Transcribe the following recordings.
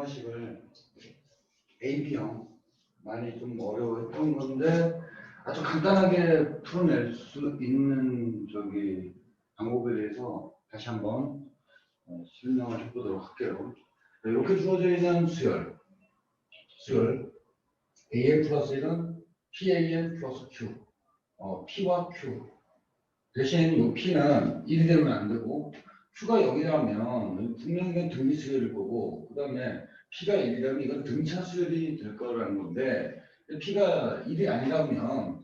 정화식을 AB형 많이 좀 어려워했던 건데 아주 간단하게 풀어낼 수 있는 저기 방법에 대해서 다시 한번 어, 설명을 해보도록 할게요. 네, 이렇게 주어져 있는 수열, 수열 AN 플러스 1은 PAN 플러스 Q, 어, P와 Q 대신 이 P는 1이 되면 안 되고 Q가 0이라면 분명히 이건 등비 수열일 거고 그 다음에 P가 1이라면 이건 등차 수열이 될 거라는 건데 P가 1이 아니라면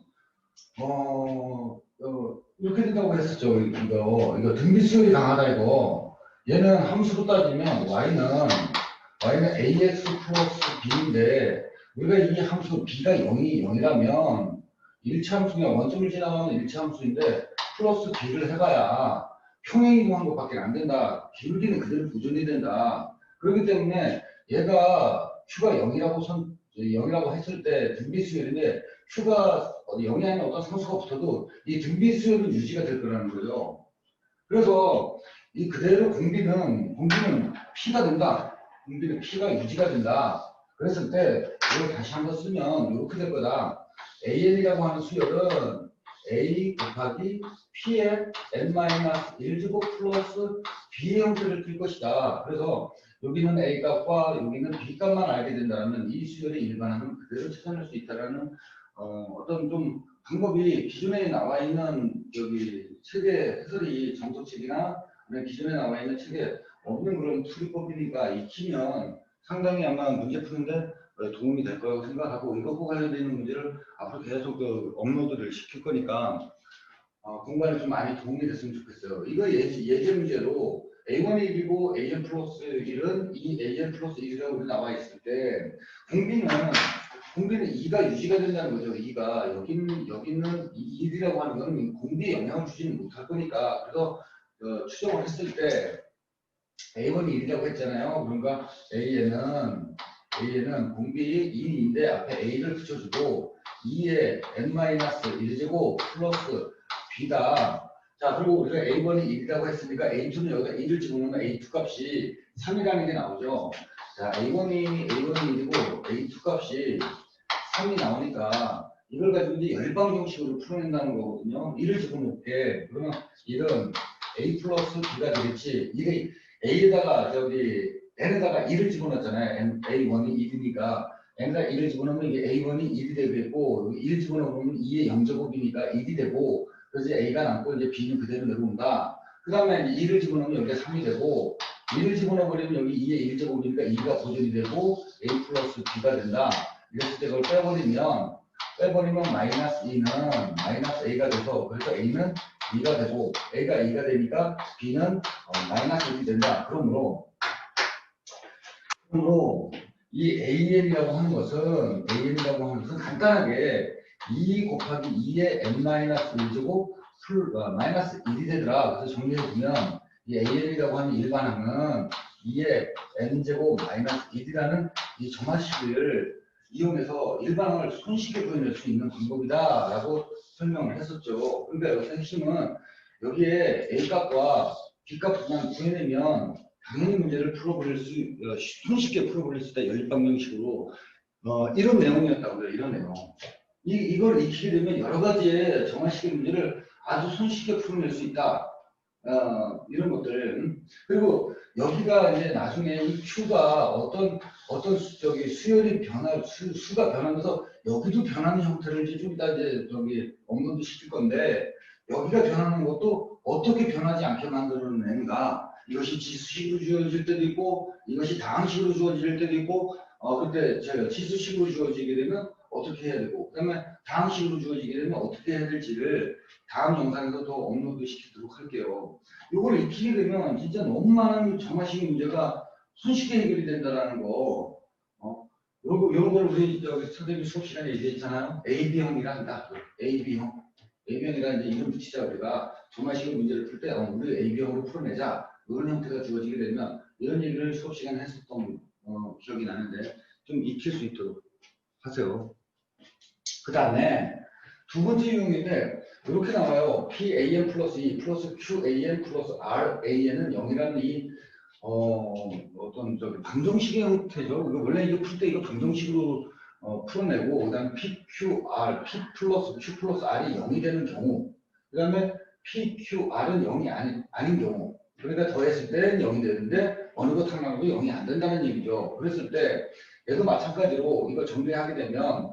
어, 어, 이렇게 된다고 했었죠 이거. 이거 등비 수열이 강하다 이거. 얘는 함수로 따지면 y는 y는 ax 플러스 b인데 우리가 이 함수 b가 0이 0이라면 1차 함수가 원점을 지나가면 1차 함수인데 플러스 b를 해봐야 평행이동한 것밖에 안 된다. 기울기는 그대로 보존이 된다. 그렇기 때문에 얘가 q가 0이라고 선 0이라고 했을 때 등비 수열인데 q가 어디 0이 아닌 어떤 상수가 붙어도 이 등비 수열은 유지가 될 거라는 거죠. 그래서 이 그대로 공비는 공비는 p가 된다. 공비는 p가 유지가 된다. 그랬을 때 이걸 다시 한번 쓰면 이렇게 될 거다. AN이라고 하는 수열은 A 곱하기 P의 n-1 제곱 플러스 B의 형태를 띨 것이다. 그래서 여기는 A 값과 여기는 B 값만 알게 된다면 이 수열의 일반화는 그대로 찾아낼 수 있다라는 어, 어떤 좀 방법이 기존에 나와 있는 여기 책의 해설이 정석책이나 아니면 기존에 나와 있는 책에 없는 그런 풀이법이니까 익히면 상당히 아마 문제 푸는데 어, 도움이 될 거라고 생각하고 관련되어 있는 문제를 앞으로 계속 그 업로드를 시킬 거니까 어, 공부하는 좀 많이 도움이 됐으면 좋겠어요. 이거 예제, 예제 문제로 A1이 1이고 AN 플러스 1은 이 AN 플러스 1이라고 나와 있을 때 공비는 공비는 2가 유지가 된다는 거죠. 2가 여기는 여기는 1이라고 하는 건 공비에 영향을 주지는 못할 거니까 그래서 어, 추정을 했을 때 A1이 1이라고 했잖아요. 그러니까 AN은 A는 공비 2인데 앞에 A를 붙여주고 2에 n-1제곱 플러스 B다. 자, 그리고 우리가 A1이 1이라고 했으니까 A2는 여기다 1을 집어넣으면 A2 값이 3이라는 게 나오죠. 자, A1이, A1이 1이고 A2 값이 3이 나오니까 이걸 가지고 이제 열방 형식으로 풀어낸다는 거거든요. 1을 집어넣게. 그러면 1은 A 플러스 B가 되겠지. 이게 A에다가 저기 n에다가 1을 집어넣었잖아요. N, A1이 1이니까 n에다 1을 집어넣으면 이게 A1이 1이 되겠고 1 집어넣으면 2의 0제곱이니까 1이 되고 그래서 A가 남고 이제 B는 그대로 내려온다. 그 다음에 1을 집어넣으면 여기가 3이 되고 1을 집어넣어버리면 여기 2의 1제곱이니까 2가 보존이 되고 A 플러스 B가 된다. 이랬을 때 그걸 빼버리면 빼버리면 마이너스 2는 마이너스 A가 돼서 그래서 A는 2가 되고 A가 2가 되니까 B는 어, 마이너스 1이 된다. 그러므로 그러므로 이 AN이라고 하는 것은 AN이라고 하는 것은 간단하게 2 곱하기 2의 n-1제곱 풀 어, 마이너스 1이 되더라. 그래서 정리해 보면 이 AN이라고 하는 일반항은 2의 n제곱 마이너스 1이라는 이 정화식을 이용해서 일반항을 손쉽게 구해낼 수 있는 방법이다라고 설명을 했었죠. 그러니까 여기서 핵심은 여기에 A 값과 B 값만 구해내면 당연히 문제를 풀어버릴 수, 어, 손쉽게 풀어버릴 수 있다. 열방정식으로. 어, 이런 내용이었다고요. 이런 내용. 이, 이걸 익히게 되면 여러 가지의 정화식의 문제를 아주 손쉽게 풀어낼 수 있다. 어, 이런 것들. 음. 그리고 여기가 이제 나중에 이 Q가 어떤, 어떤 수, 저기 수열이 변화, 수, 수가 변하면서 여기도 변하는 형태를 이제 좀 이따 이제 저기 업로드 시킬 건데 여기가 변하는 것도 어떻게 변하지 않게 만들어내는가. 이것이 지수식으로 주어질 때도 있고 이것이 다항식으로 주어질 때도 있고 어 그때 지수식으로 주어지게 되면 어떻게 해야 되고 그다음에 다항식으로 주어지게 되면 어떻게 해야 될지를 다음 영상에서 더 업로드 시키도록 할게요. 이걸 익히게 되면 진짜 너무 많은 정화식 문제가 손쉽게 해결이 된다라는 거. 어? 요거 요런 걸 우리 저기 선생님 수업 시간에 얘기했잖아요. AB형이란다. AB형. AB형이라 이제 이름 붙이자 우리가 정화식 문제를 풀때 어, 우리 AB형으로 풀어내자. 이런 형태가 주어지게 되면 이런 얘기를 수업 시간에 했었던 어, 기억이 나는데 좀 익힐 수 있도록 하세요. 그 다음에 두 번째 유형인데 이렇게 나와요. PAN 플러스 2 플러스 QAN 플러스 RAN은 0이라는 이 어, 어떤 저기 방정식의 형태죠. 이거 원래 이거 풀 때 이거 방정식으로 어, 풀어내고 그다음 PQR, P 플러스 Q 플러스 R이 0이 되는 경우 그다음에 PQR은 0이 아닌, 아닌 경우 그러니까 더했을 때는 0이 되는데 어느 것 하나도 0이 안 된다는 얘기죠. 그랬을 때 얘도 마찬가지로 이거 정리하게 되면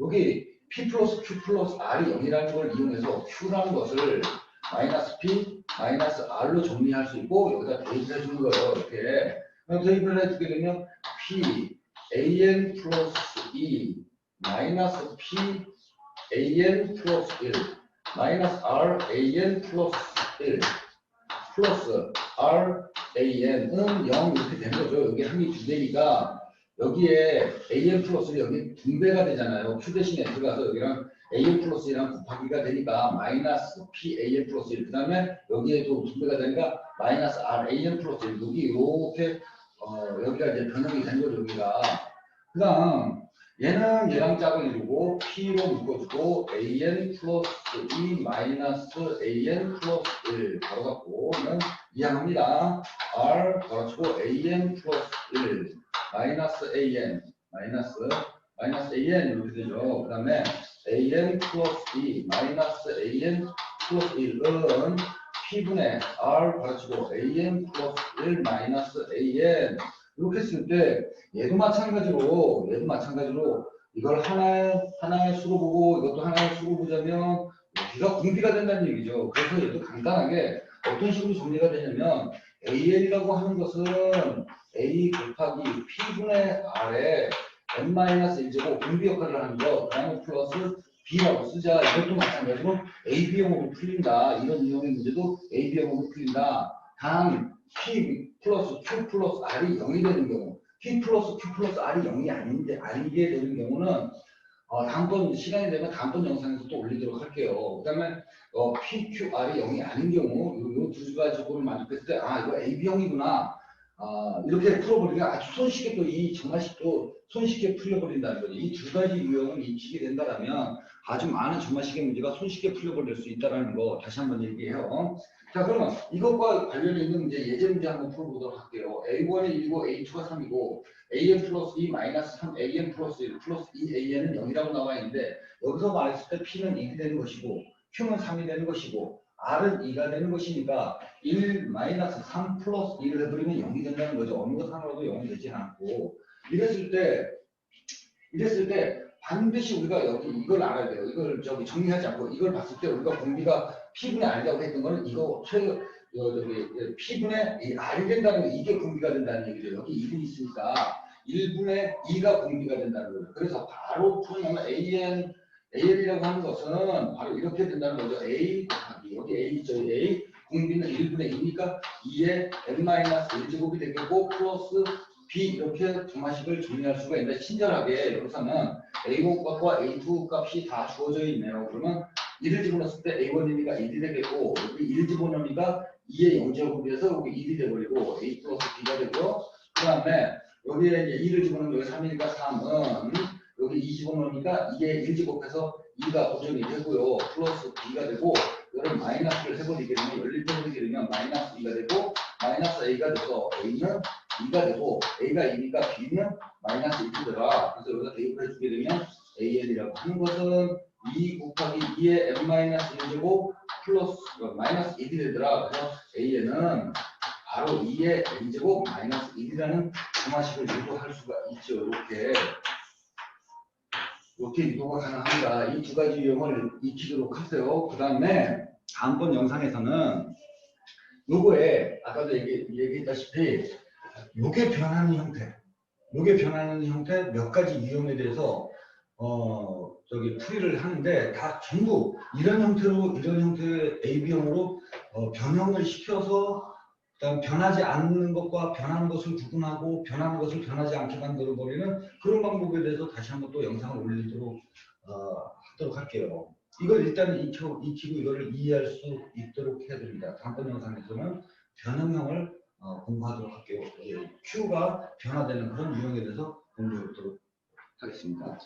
여기 P 플러스 Q 플러스 R이 0이라는 걸 이용해서 Q라는 것을 마이너스 P 마이너스 R로 정리할 수 있고 여기다 대입을 해주는 거예요. 이렇게 대입을 해주게 되면 P AN 플러스 2 마이너스 P AN 플러스 1 마이너스 R AN 플러스 1 플러스 R AN은 0 이렇게 된 거죠. 여기 항이 두 개니까 여기에 AN 플러스는 여기 분배가 되잖아요. Q 대신에 들어가서 여기랑 AN 플러스랑 곱하기가 되니까 마이너스 PAN 플러스 1. 그 다음에 여기에도 분배가 되니까 마이너스 RAN 플러스 1. 여기 이렇게 어, 여기가 이제 변형이 된 거죠. 여기가. 그 다음 얘는 얘랑 짝을 이루고 P로 묶어주고 AN 플러스 2 마이너스 AN 플러스 1 바로 갖고는 이항합니다. R 걸어치고 AN 플러스 1 마이너스 AN 마이너스 마이너스 AN 이렇게 되죠. 그 다음에 AN 플러스 2 마이너스 AN 플러스 1은 P분의 R 걸어치고 AN 플러스 1 마이너스 AN 이렇게 했을 때 얘도 마찬가지로 얘도 마찬가지로 이걸 하나의 하나의 수로 보고 이것도 하나의 수로 보자면 여기가 공비가 된다는 얘기죠. 그래서 얘도 간단하게 어떤 식으로 정리가 되냐면 AN이라고 하는 것은 A 곱하기 P분의 R에 n-1제곱 공비 역할을 하는 거 그다음에 플러스 B라고 쓰자. 이것도 마찬가지로 AB형으로 풀린다. 이런 유형의 문제도 AB형으로 풀린다. 단 P 플러스 Q 플러스 R이 0이 되는 경우 P 플러스 Q 플러스 R이 0이 아닌데 아니게 되는 경우는 어, 다음번 시간이 되면 다음번 영상에서 또 올리도록 할게요. 그 다음에 어, PQR이 0이 아닌 경우 이두 가지 조건을 만족했을 때 아 이거 AB형이구나 아, 이렇게 풀어버리니까 아주 손쉽게 또이 정말식도 손쉽게 풀려버린다는 거죠. 이 두 가지 유형을 익히게 된다면 아주 많은 정말식의 문제가 손쉽게 풀려버릴 수 있다는 거 다시 한번 얘기해요. 자 그러면 이것과 관련이 있는 문제 예제 문제 한번 풀어보도록 할게요. A1이 1이고 A2가 3이고 AN 플러스 2 마이너스 3 AN 플러스 1 플러스 2AN은 0이라고 나와 있는데 여기서 말했을 때 P는 1이 되는 것이고 Q는 3이 되는 것이고 R은 2가 되는 것이니까 1 마이너스 3 플러스 1을 해버리면 0이 된다는 거죠. 어느 것 하나라도 0이 되지 않고 이랬을 때 이랬을 때 반드시 우리가 여기 이걸 알아야 돼요. 이걸 저기 정리하지 않고 이걸 봤을 때 우리가 공비가 P분의 R이라고 했던 거는 이거 최근 어, 저기 P분의 이 R이 된다는 거 이게 공비가 된다는 얘기죠. 여기 1이 있으니까 1분의 2가 공비가 된다는 거죠. 그래서 바로 풀어내면 AN AN이라고 하는 것은 바로 이렇게 된다는 거죠. A 곱하기 여기 A 저 A 공비는 1분의 2니까 2의 n-1제곱이 되겠고 플러스 B 이렇게 정화식을 정리할 수가 있는데 친절하게 여기서는 A1 값과 A2 값이 다 주어져 있네요. 그러면 1을 집어넣었을 때 A1이니까 1이 되겠고 여기 1 집어넣으니까 2의 0제곱에서 여기 1이 되버리고 A 플러스 B가 되고 그 다음에 여기에 이제 2를 집어넣으면 여기 3이니까 3은 여기 2 집어넣으니까 이게 1 제곱해서 2가 고정이 되고요. 플러스 B가 되고 이걸 마이너스를 해버리게 되면 열릴 때 해버리게 되면 마이너스 2가 되고 마이너스 A가 돼서 A는 2가 되고 A가 2니까 B는 마이너스 1이 되더라. 그래서 여기다 대입을 해주게 되면 AN이라고 하는 것은 2 곱하기 2의 n-1제곱 플러스 어, 마이너스 1이 되더라. 그래서 AN은 바로 2의 n제곱 마이너스 1이라는 정화식을 유도할 수가 있죠. 이렇게 이렇게 유도가 가능합니다. 이 두 가지 유형을 익히도록 하세요. 그 다음에 다음번 영상에서는 요거에 아까도 얘기, 얘기했다시피 요게 변하는 형태, 요게 변하는 형태 몇 가지 유형에 대해서 어 저기 풀이를 하는데 다 전부 이런 형태로 이런 형태의 AB형으로 어, 변형을 시켜서 그다음 변하지 않는 것과 변하는 것을 구분하고 변하는 것을 변하지 않게 만들어 버리는 그런 방법에 대해서 다시 한번 또 영상을 올리도록 어, 하도록 할게요. 이걸 일단 익히고, 익히고 이거를 이해할 수 있도록 해야 됩니다. 다음번 영상에서는 변형형을 어, 공부하도록 할게요. 예, Q가 변화되는 그런 유형에 대해서 공부해 보도록 하겠습니다.